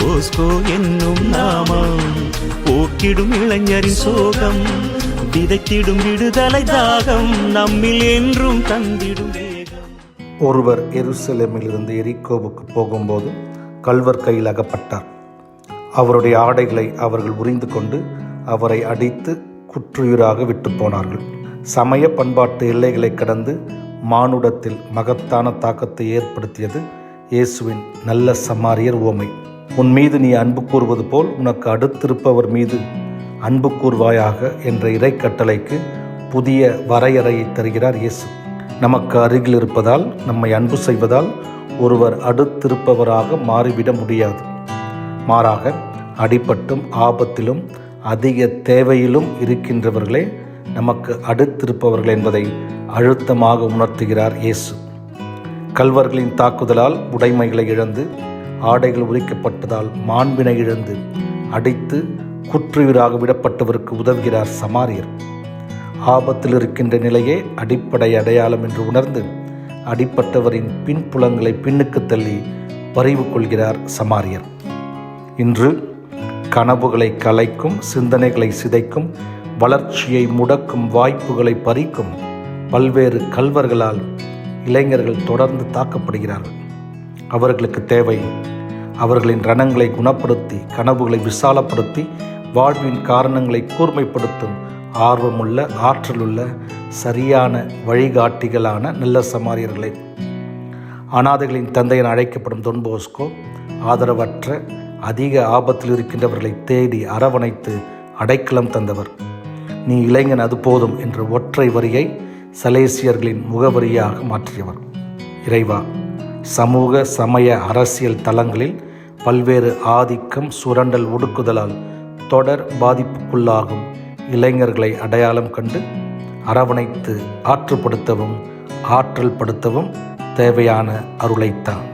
Bosco என்னும் நாமம் போக்கிடும் இளைஞரின் சோகம் விதைத்திடும் விடுதலை தாகம் நம்மில் என்றும் தந்திடும் ஒருவர் எருசலேமிலிருந்து எரிக்கோவுக்கு போகும்போது கல்வர் கையில் அகப்பட்டார் அவருடைய ஆடைகளை அவர்கள் உரிந்து கொண்டு அவரை அடித்து குற்றுயிராக விட்டு போனார்கள் சமய பண்பாட்டு எல்லைகளை கடந்து மானுடத்தில் மகத்தான தாக்கத்தை ஏற்படுத்தியது இயேசுவின் நல்ல சமாரியர் உவமை உன் மீது நீ அன்பு கூறுவது போல் உனக்கு அடுத்திருப்பவர் மீது அன்பு கூறுவாயாக என்ற இறைக்கட்டளைக்கு புதிய வரையறையை தருகிறார் இயேசு. நமக்கு அருகில் இருப்பதால் நம்மை அன்பு செய்வதால் ஒருவர் அடுத்திருப்பவராக மாறிவிட முடியாது. மாறாக அடிபட்டும் ஆபத்திலும் அதிக தேவையிலும் இருக்கின்றவர்களே நமக்கு அடுத்திருப்பவர்கள் என்பதை அழுத்தமாக உணர்த்துகிறார் இயேசு. கல்வர்களின் தாக்குதலால் உடைமைகளை இழந்து ஆடைகள் உரிக்கப்பட்டதால் மாண்பினை இழந்து அடித்து குற்றுயிராக விடப்பட்டவருக்கு உதவுகிறார் சமாரியர். ஆபத்தில் இருக்கின்ற நிலையே அடிப்படை அடையாளம் என்று உணர்ந்து அடிப்பட்டவரின் பின்புலங்களை பின்னுக்கு தள்ளி பறிவு கொள்கிறார் சமாரியர். இன்று கனவுகளை கலைக்கும் சிந்தனைகளை சிதைக்கும் வளர்ச்சியை முடக்கும் வாய்ப்புகளை பறிக்கும் பல்வேறு கல்வர்களால் இளைஞர்கள் தொடர்ந்து தாக்கப்படுகிறார்கள். அவர்களுக்கு தேவை அவர்களின் ரணங்களை குணப்படுத்தி கனவுகளை விசாலப்படுத்தி வாழ்வின் காரணங்களை கூர்மைப்படுத்தும் ஆர்வமுள்ள ஆற்றலுள்ள சரியான வழிகாட்டிகளான நல்ல சமாரியர்களை. அனாதைகளின் தந்தையன் அழைக்கப்படும் தொன் போஸ்கோ ஆதரவற்ற அதிக ஆபத்தில் இருக்கின்றவர்களை தேடி அரவணைத்து அடைக்கலம் தந்தவர். நீ இளைஞன் அது போதும் என்ற ஒற்றை வரியை சலேசியர்களின் முகவரியாக மாற்றியவர். இறைவா சமூக சமய அரசியல் தளங்களில் பல்வேறு ஆதிக்கம் சுரண்டல் ஒடுக்குதலால் தொடர் பாதிப்புக்குள்ளாகும் இளைஞர்களை அடையாளம் கண்டு அரவணைத்து ஆற்றுப்படுத்தவும் ஆற்றல் படுத்தவும் தேவையான அருளைத்தான்.